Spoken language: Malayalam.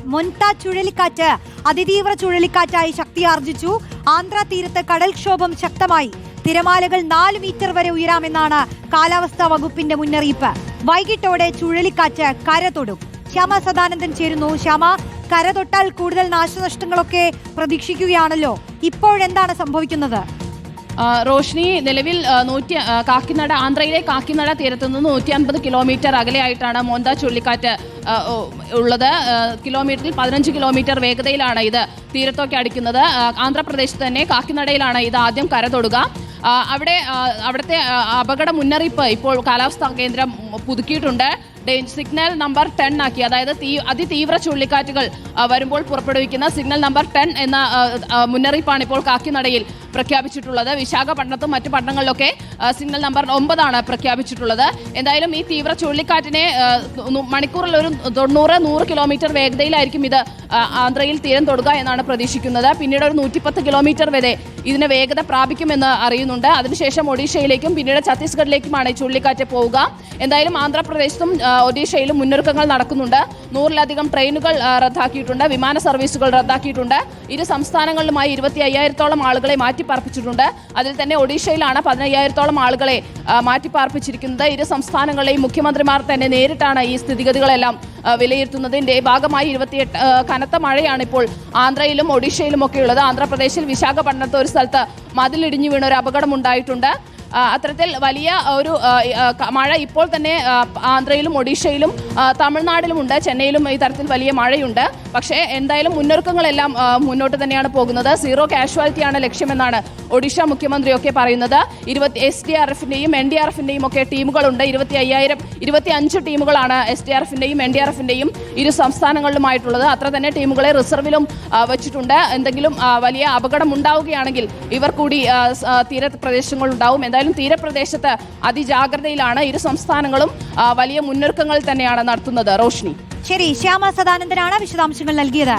മൊൻത ചുഴലിക്കാറ്റ് അതിതീവ്ര ചുഴലിക്കാറ്റായി ശക്തിയാർജിച്ചു ആന്ധ്ര തീരത്ത് കടൽക്ഷോഭം ശക്തമായി. തിരമാലകൾ നാല് മീറ്റർ വരെ ഉയരാമെന്നാണ് കാലാവസ്ഥാ വകുപ്പിന്റെ മുന്നറിയിപ്പ്. വൈകിട്ടോടെ ചുഴലിക്കാറ്റ് കര തൊടും. ശ്യാമ സദാനന്ദൻ ചേരുന്നു. ശ്യാമ കര തൊട്ടാൽ കൂടുതൽ നാശനഷ്ടങ്ങളൊക്കെ പ്രതീക്ഷിക്കുകയാണല്ലോ. ഇപ്പോഴെന്താണ് സംഭവിക്കുന്നത്? റോഷ്നി നിലവിൽ നൂറ്റി കാക്കിനട ആന്ധ്രയിലെ കാക്കിനട തീരത്തു നിന്ന് നൂറ്റി അൻപത് കിലോമീറ്റർ അകലെയായിട്ടാണ് മോന്ത ചുഴലിക്കാറ്റ് ഉള്ളത്. കിലോമീറ്ററിൽ പതിനഞ്ച് കിലോമീറ്റർ വേഗതയിലാണ് ഇത് തീരത്തൊക്കെ അടിക്കുന്നത്. ആന്ധ്രാപ്രദേശ് തന്നെ കാക്കിനടയിലാണ് ഇത് ആദ്യം കര തൊടുക. അവിടെ അവിടുത്തെ അപകട മുന്നറിയിപ്പ് ഇപ്പോൾ കാലാവസ്ഥാ കേന്ദ്രം പുതുക്കിയിട്ടുണ്ട്. സിഗ്നൽ നമ്പർ ടെൻ ആക്കി അതായത് തീ അതിതീവ്ര ചുഴലിക്കാറ്റുകൾ വരുമ്പോൾ പുറപ്പെടുവിക്കുന്ന സിഗ്നൽ നമ്പർ ടെൻ എന്ന മുന്നറിയിപ്പാണ് ഇപ്പോൾ കാക്കിനടയിൽ പ്രഖ്യാപിച്ചിട്ടുള്ളത്. വിശാഖപട്ടണത്തും മറ്റു പട്ടണങ്ങളിലൊക്കെ സിഗ്നൽ നമ്പർ ഒമ്പതാണ് പ്രഖ്യാപിച്ചിട്ടുള്ളത്. എന്തായാലും ഈ തീവ്ര ചുഴലിക്കാറ്റിനെ മണിക്കൂറിൽ ഒരു തൊണ്ണൂറ് നൂറ് കിലോമീറ്റർ വേഗതയിലായിരിക്കും ഇത് ആന്ധ്രയിൽ തീരം തൊടുക എന്നാണ് പ്രതീക്ഷിക്കുന്നത്. പിന്നീട് ഒരു നൂറ്റിപ്പത്ത് കിലോമീറ്റർ വരെ ഇതിന് വേഗത പ്രാപിക്കുമെന്ന് അറിയുന്നുണ്ട്. അതിനുശേഷം ഒഡീഷയിലേക്കും പിന്നീട് ഛത്തീസ്ഗഡിലേക്കുമാണ് ഈ ചുഴലിക്കാറ്റ് പോവുക. എന്തായാലും ആന്ധ്രാപ്രദേശത്തും ഒഡീഷയിലും മുന്നൊരുക്കങ്ങൾ നടക്കുന്നുണ്ട്. നൂറിലധികം ട്രെയിനുകൾ റദ്ദാക്കിയിട്ടുണ്ട്. വിമാന സർവീസുകൾ റദ്ദാക്കിയിട്ടുണ്ട്. ഇരു സംസ്ഥാനങ്ങളിലുമായി ഇരുപത്തി അയ്യായിരത്തോളം ആളുകളെ മാറ്റിപ്പാർപ്പിച്ചിട്ടുണ്ട്. അതിൽ തന്നെ ഒഡീഷയിലാണ് പതിനയ്യായിരത്തോളം ആളുകളെ മാറ്റിപ്പാർപ്പിച്ചിരിക്കുന്നത്. ഇരു സംസ്ഥാനങ്ങളിലെയും മുഖ്യമന്ത്രിമാർ തന്നെ നേരിട്ടാണ് ഈ സ്ഥിതിഗതികളെല്ലാം വിലയിരുത്തുന്നതിന്റെ ഭാഗമായി ഇരുപത്തിയെട്ട് കനത്ത മഴയാണ് ഇപ്പോൾ ആന്ധ്രയിലും ഒഡീഷയിലും ഒക്കെ ഉള്ളത്. ആന്ധ്രാപ്രദേശിൽ വിശാഖപട്ടണത്ത് ഒരു സ്ഥലത്ത് മതിലിടിഞ്ഞു വീണ ഒരു അപകടം ഉണ്ടായിട്ടുണ്ട് ആ, അത്തരത്തിൽ വലിയ ഒരു മഴ ഇപ്പോൾ തന്നെ ആന്ധ്രയിലും ഒഡീഷയിലും തമിഴ്നാടിലും തമിഴ്നാട്ടിലുമുണ്ട് ചെന്നൈയിലും ഈ തരത്തിൽ വലിയ മഴയുണ്ട്. പക്ഷേ എന്തായാലും മുന്നൊരുക്കങ്ങളെല്ലാം മുന്നോട്ട് തന്നെയാണ് പോകുന്നത്. സീറോ കാഷ്വാലിറ്റിയാണ് ലക്ഷ്യമെന്നാണ് ഒഡീഷ മുഖ്യമന്ത്രിയൊക്കെ പറയുന്നത്. ഇരുപത്തി എസ് ഡി ആർ എഫിന്റെയും എൻ ഡി ആർ എഫിന്റെയും ഒക്കെ ടീമുകളുണ്ട്. ഇരുപത്തി അയ്യായിരം ഇരുപത്തി അഞ്ച് ടീമുകളാണ് എസ് ഡി ആർ എഫിന്റെയും എൻ ഡി ആർ എഫിന്റെയും ഇരു സംസ്ഥാനങ്ങളിലുമായിട്ടുള്ളത്. അത്ര തന്നെ ടീമുകളെ റിസർവിലും വെച്ചിട്ടുണ്ട്. എന്തെങ്കിലും വലിയ അപകടം ഉണ്ടാവുകയാണെങ്കിൽ ഇവർ കൂടി തീരപ്രദേശങ്ങളുണ്ടാവും. എന്തായാലും തീരപ്രദേശത്ത് അതിജാഗ്രതയിലാണ് ഇരു സംസ്ഥാനങ്ങളും വലിയ മുന്നൊരുക്കങ്ങൾ തന്നെയാണ് നടത്തുന്നത്. റോഷ്നി. ശരി ശ്യാമ സദാനന്ദനാണ് വിശദാംശങ്ങൾ നൽകിയത്.